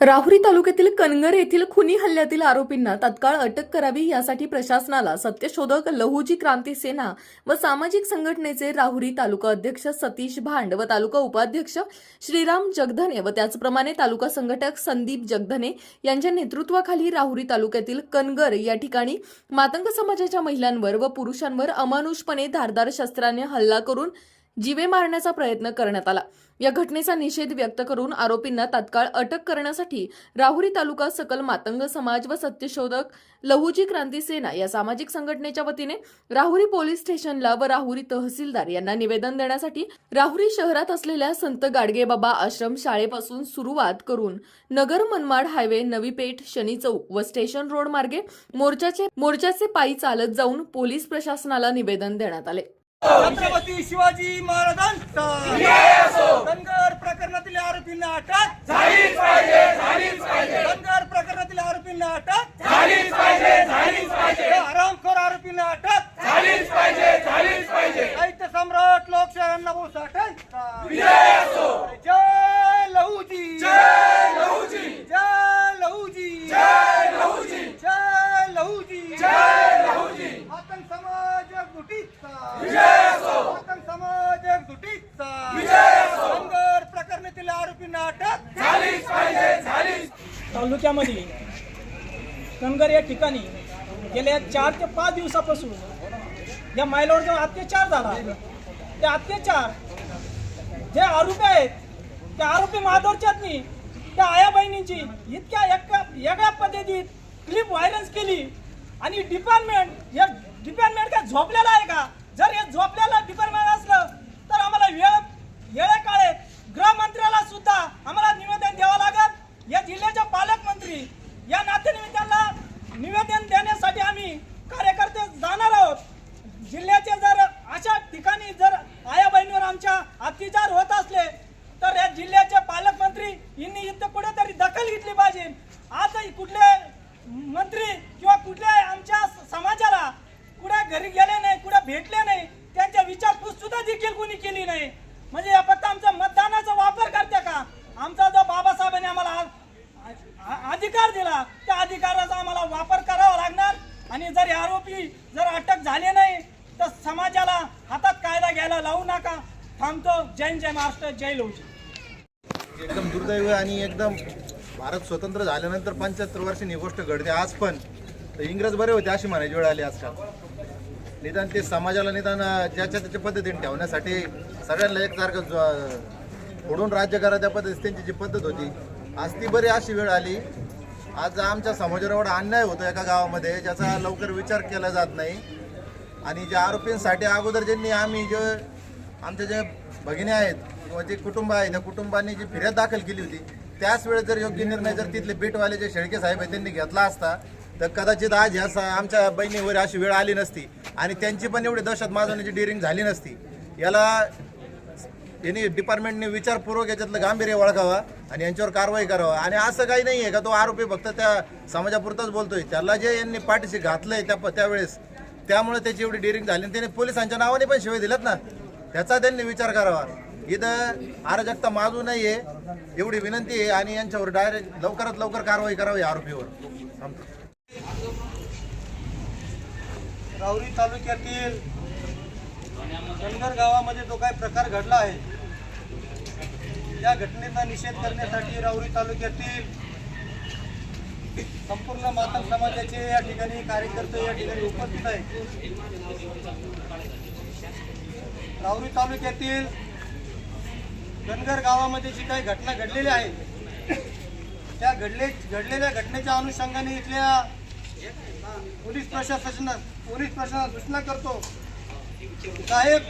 राहुरी तालुक्यातील कनगर येथील खुनी हल्ल्यातील आरोपींना तत्काळ अटक करावी यासाठी प्रशासनाला सत्यशोधक लहुजी क्रांती सेना व सामाजिक संघटनेचे राहुरी तालुका अध्यक्ष सतीश भांड व तालुका उपाध्यक्ष श्रीराम जगधने व त्याचप्रमाणे तालुका संघटक संदीप जगधने यांच्या नेतृत्वाखाली राहुरी तालुक्यातील कनगर या ठिकाणी मातंग समाजाच्या महिलांवर व पुरुषांवर अमानुषपणे धारदार शस्त्राने हल्ला करून जीवे मारण्याचा प्रयत्न करण्यात आला. या घटनेचा निषेध व्यक्त करून आरोपींना तात्काळ अटक करण्यासाठी राहुरी तालुका सकल मातंग समाज व सत्यशोधक लहुजी क्रांती सेना या सामाजिक संघटनेच्या वतीने राहुरी पोलीस स्टेशनला व राहुरी तहसीलदार यांना निवेदन देण्यासाठी राहुरी शहरात असलेल्या संत गाडगेबाबा आश्रम शाळेपासून सुरुवात करून नगर मनमाड हायवे नवी पेठ शनी चौक व स्टेशन रोड मार्गे मोर्चाचे मोर्चाचे पायी चालत जाऊन पोलीस प्रशासनाला निवेदन देण्यात आले. छत्रपती शिवाजी महाराजांचा. धनगर प्रकरणातील आरोपींना अटक. झालीच पाहिजे झालीच पाहिजे. धनगर प्रकरणातील आरोपींना अटक. झालीच पाहिजे झालीच पाहिजे. हरामखोर आरोपींना अटक. झालीच पाहिजे झालीच पाहिजे. साहित्य सम्राट लोकशाहींना भाऊ साठे विजय असो जय लहूजी जय लहुजी जय लहूजी जय लहुजी जय लहूजी जय लहुजी मातंग समाज एकजुटीचा विजय असो मातंग समाज एकजुटीचा विजय असो धनगर प्रकरणातील आरोपींना अटक झालीच पाहिजे झालीच. तालुक्यामध्ये कणगर या ठिकाणी गेल्या चार ते पाच दिवसापासून या महिलावर जो अत्याचार झाला ते अत्याचार जे आरोपी आहेत त्या आरोपी माधवच्यातनी त्या आया बहिणींची इतक्या एका वेगळ्या पद्धतीत क्लिप व्हायरन्स केली आणि डिपार्टमेंट हे डिपार्टमेंट काय झोपलेलं आहे का? जर हे झोपलेलं डिपार्टमेंट असलं तर आम्हाला वेळ वेळे काळे गृहमंत्र्याला सुद्धा आम्हाला निवेदन द्यावं लागत या जिल्ह्याच्या पालकमंत्री या नातेनिमित्ताला निवेदन देण्यासाठी आम्ही कार्यकर्ते जाणार आहोत. जाईल होऊ शकते एकदम दुर्दैव आणि एकदम भारत स्वतंत्र झाल्यानंतर पंच्याहत्तर वर्षांनी ही गोष्ट घडते. आज पण. तर इंग्रज बरे होते अशी म्हणायची वेळ आली आजकाल. निदान ते समाजाला निदान ज्याच्या त्याच्या पद्धतीने ठेवण्यासाठी सगळ्यांना एकसारखं ज- फोडून राज्य करा त्या पद्धती त्यांची जी पद्धत होती. आज ती बरी अशी वेळ आली. आज आमच्या समाजावर एवढा अन्याय होतो एका गावामध्ये ज्याचा लवकर विचार केला जात नाही. आणि ज्या आरोपींसाठी अगोदर ज्यांनी आम्ही जे आमचे जे भगिनी आहेत किंवा जे कुटुंब आहे त्या कुटुंबांनी जी फिर्याद दाखल केली होती त्याच वेळेस जर योग्य निर्णय जर तिथले बीटवाले जे शेळके साहेब आहेत त्यांनी घेतला असता तर कदाचित आज ह्या सा- आमच्या बहिणीवर अशी वेळ आली नसती. आणि त्यांची पण एवढी दहशत माजवण्याची डिरिंग झाली नसती. याला यांनी डिपार्टमेंटने विचारपूर्वक याच्यातलं गांभीर्य ओळखावा आणि यांच्यावर कारवाई करावा. आणि असं काही नाही आहे का तो आरोपी फक्त त्या समाजापुरताच बोलतोय. त्याला जे यांनी पाठीशी घातलंय त्या त्यावेळेस त्यामुळे त्याची एवढी डिरिंग झाली आणि त्याने पोलिसांच्या नावाने पण शिवाय दिल्यात ना. त्याचा त्यांनी विचार करावा. इथं अराजकता माजू नाहीये एवढी विनंती आहे आणि यांच्यावर डायरेक्ट लवकरात लवकर कारवाई करावी या आरोपीवर. राऊरी राहुरी तालुक्यातील धनगर गावामध्ये जो काही प्रकार घडला आहे या घटनेचा निषेध करण्यासाठी राहुरी तालुक्यातील संपूर्ण मातम समाजाचे या ठिकाणी कार्यकर्ते या ठिकाणी उपस्थित आहेत. राहुरी तालुक्यातील गणगर गावामध्ये जी काही घटना घडलेली आहे त्या घडले घडलेल्या घटनेच्या अनुषंगाने इथल्या पोलीस प्रशासना पोलीस प्रशासन सूचना करतो. साहेब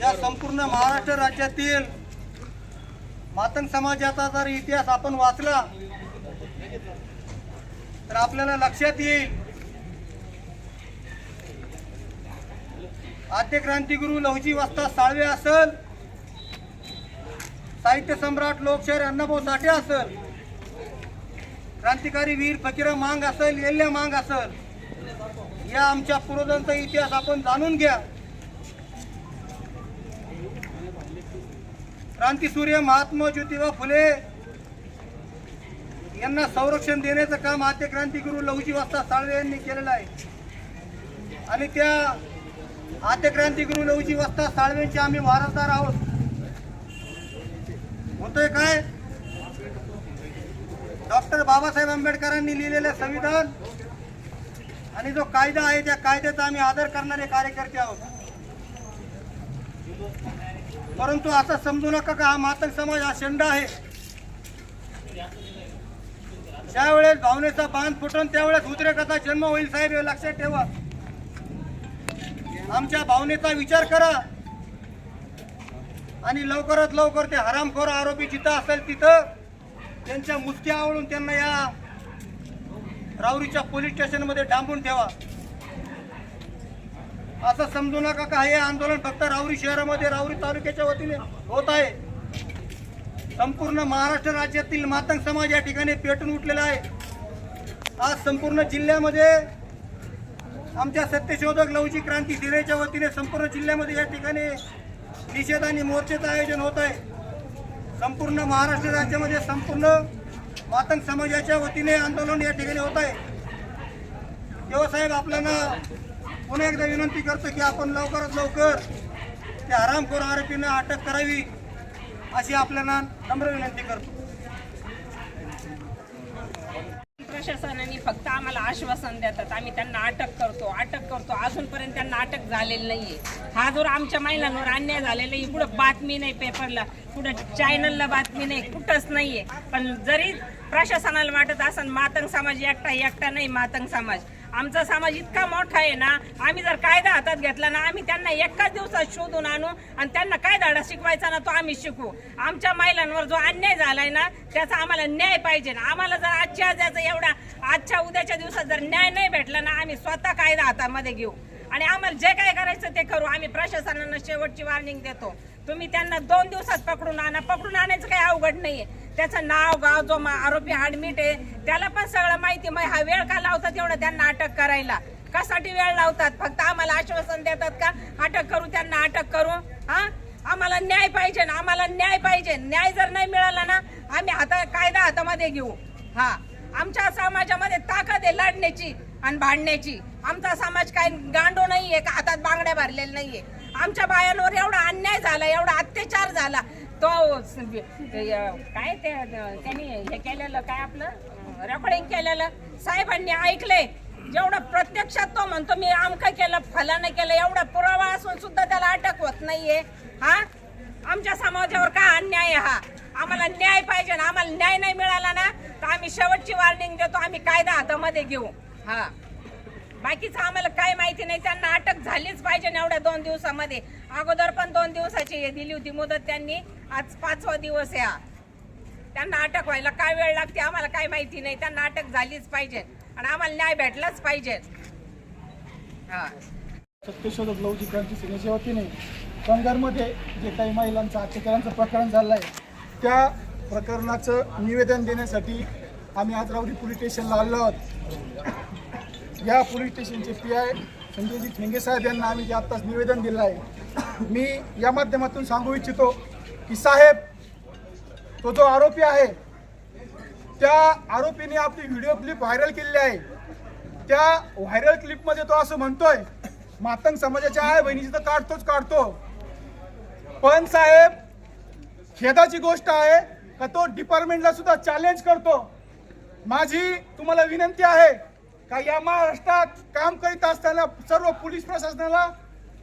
या संपूर्ण महाराष्ट्र राज्यातील मातंग समाजाचा जर इतिहास आपण वाचला तर आपल्याला लक्षात येईल आद्य क्रांतिगुरु लहुजी वस्ता साळवे असल. साहित्य सम्राट लोकशाहीर अण्णाभाऊ साठे असल. क्रांतिकारी वीर फकीर मांग असेल येल्ल्या मांग असेल. या आमच्या पूर्वजांचा इतिहास आपण जाणून घ्या. क्रांतीसूर्य महात्मा ज्योतिबा फुले यांना संरक्षण देण्याचं काम आद्य क्रांतिगुरु लहुजी वास्ता साळवे यांनी केलेलं आहे. आणि त्या आद्यक्रांती क्रांतिगुरु नऊची वास्ता साळवेंचे आम्ही वारसदार आहोत. होतोय काय? डॉक्टर बाबासाहेब आंबेडकरांनी लिहिलेलं संविधान आणि जो कायदा आहे त्या कायद्याचा आम्ही आदर करणारे कार्यकर्ते आहोत. परंतु असं समजू नका का हा मातंग समाज हा शेंडा आहे. ज्यावेळेस भावनेचा बांध फुटून त्यावेळेस उद्रेकाचा जन्म होईल साहेब हे लक्षात ठेवा. आमच्या भावनेचा विचार करा. आणि लवकरात लवकर ते हरामखोर आरोपी जिथं असेल तिथं त्यांच्या मुसक्या आवळून त्यांना या राऊरीच्या पोलीस स्टेशनमध्ये डांबून ठेवा. असं समजू नका का हे आंदोलन फक्त राऊरी शहरामध्ये राऊरी तालुक्याच्या वतीने होत आहे. संपूर्ण महाराष्ट्र राज्यातील मातंग समाज या ठिकाणी पेटून उठलेला आहे. आज संपूर्ण जिल्ह्यामध्ये आमच्या सत्यशोधक लवची क्रांती सेनेच्या वतीने संपूर्ण जिल्ह्यामध्ये या ठिकाणी निषेध आणि मोर्चेचं आयोजन होत आहे. संपूर्ण महाराष्ट्र राज्यामध्ये संपूर्ण मातंग समाजाच्या वतीने आंदोलन या ठिकाणी होत आहे. तेव्हा आपल्याला पुन्हा एकदा विनंती करतो की आपण लवकरात लवकर त्या हरामखोर आरोपींना अटक करावी अशी आपल्याला नम्र विनंती करतो. प्रशासनाने फक्त आम्हाला आश्वासन देतात. आम्ही त्यांना अटक करतो अटक करतो. अजूनपर्यंत त्यांना अटक झालेली नाहीये. हा जर आमच्या महिलांवर अन्याय झालेला आहे कुठं बातमी नाही पेपरला कुठं चॅनलला बातमी नाही कुठंच नाहीये. पण जरी प्रशासनाला वाटत असन मातंग समाज एकटा एकटा नाही मातंग समाज. आमचा समाज इतका मोठा आहे ना आम्ही जर कायदा हातात घेतला ना आम्ही त्यांना एकाच दिवसात शोधून आणू आणि त्यांना काय धडा शिकवायचा ना तो आम्ही शिकू. आमच्या महिलांवर जो अन्याय झालाय ना त्याचा आम्हाला न्याय पाहिजे. ना आम्हाला जर आजच्या ज्याचा एवढा आजच्या उद्याच्या दिवसात जर न्याय नाही भेटला ना आम्ही स्वतः कायदा हातामध्ये घेऊ. आणि आम्हाला जे काय करायचं ते करू. आम्ही प्रशासनानं शेवटची वॉर्निंग देतो. तुम्ही त्यांना दोन दिवसात पकडून आणा. पकडून आणायचं काही अवघड नाहीये. त्याचं नाव गाव जो आरोपी ऍडमिट आहे त्याला पण सगळं माहिती मग हा वेळ का लावतात एवढं त्यांना अटक करायला? कशासाठी वेळ लावतात? फक्त आम्हाला आश्वासन देतात का? अटक करू त्यांना अटक करू. हा? आम्हाला न्याय पाहिजे ना आम्हाला न्याय पाहिजे. न्याय जर नाही मिळाला ना आम्ही हाता कायदा हातामध्ये घेऊ. हा. आमच्या समाजामध्ये ताकद आहे लढण्याची आणि भांडण्याची. आमचा समाज काय गांडो नाहीये का हातात बांगड्या भरलेल्या नाहीये. आमच्या बायांवर एवढा अन्याय झाला एवढा अत्याचार झाला. तो काय ते त्यांनी हे केलेलं काय आपलं रेकॉर्डिंग केलेलं. साहेबांनी ऐकलंय जेवढं प्रत्यक्षात तो म्हणतो मी आमकं केलं फलानं केलं एवढा पुरावा असून सुद्धा त्याला अटक होत नाहीये. हा? आमच्या समाजावर काय अन्याय हा? आम्हाला न्याय पाहिजे ना आम्हाला न्याय नाही मिळाला ना तर आम्ही शेवटची वॉर्निंग देतो आम्ही कायदा हातामध्ये घेऊ. हा. बाकीचं आम्हाला काय माहिती नाही. त्यांना अटक झालीच पाहिजे एवढ्या दोन दिवसामध्ये. अगोदर पण दोन दिवसाची हे दिली होती मुदत त्यांनी. आज पाचवा दिवस या त्यांना अटक व्हायला काय वेळ लागते आम्हाला काय माहिती नाही. त्यांना अटक झालीच पाहिजे. आणि आम्हाला न्याय भेटलाच पाहिजे. हा. सत्यशोधक लवची क्रांती सेनेच्या वतीने कंगरमध्ये जे काही महिलांचं अत्याचारांचं प्रकरण झालं आहे त्या प्रकरणाचं निवेदन देण्यासाठी आम्ही आज राऊरी पोलीस स्टेशनला आलो आहोत. या पोलीस स्टेशनचे पी आय संजयजी ठेंगे साहेब यांना आम्ही जे आत्ताच निवेदन दिलं आहे मी या माध्यमातून सांगू इच्छितो की साहेब तो जो आरोपी आहे त्या आरोपीने आपली व्हिडिओ क्लिप व्हायरल केलेली आहे. त्या व्हायरल क्लिपमध्ये तो असं म्हणतोय मातंग समाजाच्या आहे बहिणीची तर काढतोच काढतो. पण साहेब खेदाची गोष्ट आहे का तो डिपार्टमेंटला सुद्धा चॅलेंज करतो? माझी तुम्हाला विनंती आहे का या महाराष्ट्रात काम करीत असताना सर्व पोलीस प्रशासनाला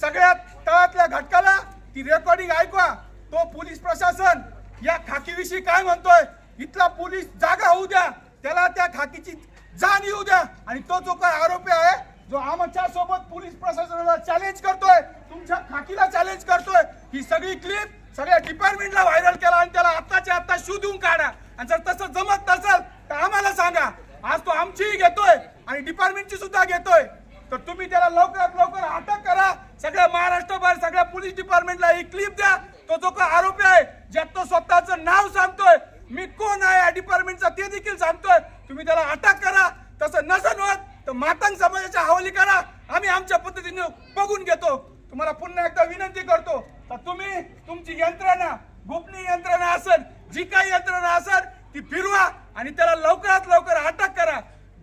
सगळ्यात तळातल्या घटकाला ती रेकॉर्डिंग ऐकवा. तो पोलीस प्रशासन या खाकीविषयी काय म्हणतोय? इथला पोलीस जागा होऊ द्या. त्याला त्या खाकीची जाण येऊ द्या. आणि तो जो काय आरोपी आहे जो आमच्यासोबत पोलीस प्रशासनाला चॅलेंज करतोय तुमच्या खाकीला चॅलेंज करतोय ही सगळी क्लिप सगळ्या डिपार्टमेंटला व्हायरल केला आणि त्याला आत्ताच्या आत्ता शोधून काढा. आणि जर तसं जमत नसेल तर आम्हाला सांगा. आज तो आमचीही घेतोय. आणि डिपार्टमेंटची सुद्धा घेतोय. तर तुम्ही त्याला लवकरात लवकर अटक करा. सगळ्या महाराष्ट्रभर सगळ्या पोलीस डिपार्टमेंटला ही क्लिप द्या. तो जो काय आरोपी आहे ज्यात तो स्वतःचं नाव सांगतोय. मी कोण आहे या डिपार्टमेंटचा ते देखील सांगतोय. तुम्ही त्याला अटक करा. तसं नसन होत तर मातंग समाजाच्या हवाली करा. आम्ही आमच्या पद्धतीने बघून घेतो. तुम्हाला पुन्हा एकदा विनंती करतो. तर तुम्ही तुमची यंत्रणा गोपनीय यंत्रणा असेल जी काही यंत्रणा असेल ती फिरवा आणि त्याला लवकरात लवकर अटक करा.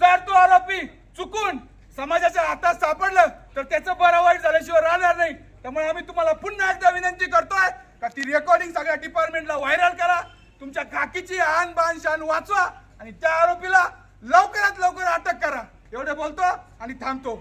जर तो आरोप हातात सापडलं तर त्याचं बरं वाईट झाल्याशिवाय राहणार नाही. त्यामुळे आम्ही तुम्हाला पुन्हा एकदा विनंती करतोय का ती रेकॉर्डिंग सगळ्या डिपार्टमेंटला व्हायरल करा तुमच्या काकीची आन बान शान वाचवा आणि त्या आरोपीला लवकरात लवकर अटक करा. एवढं बोलतो आणि थांबतो.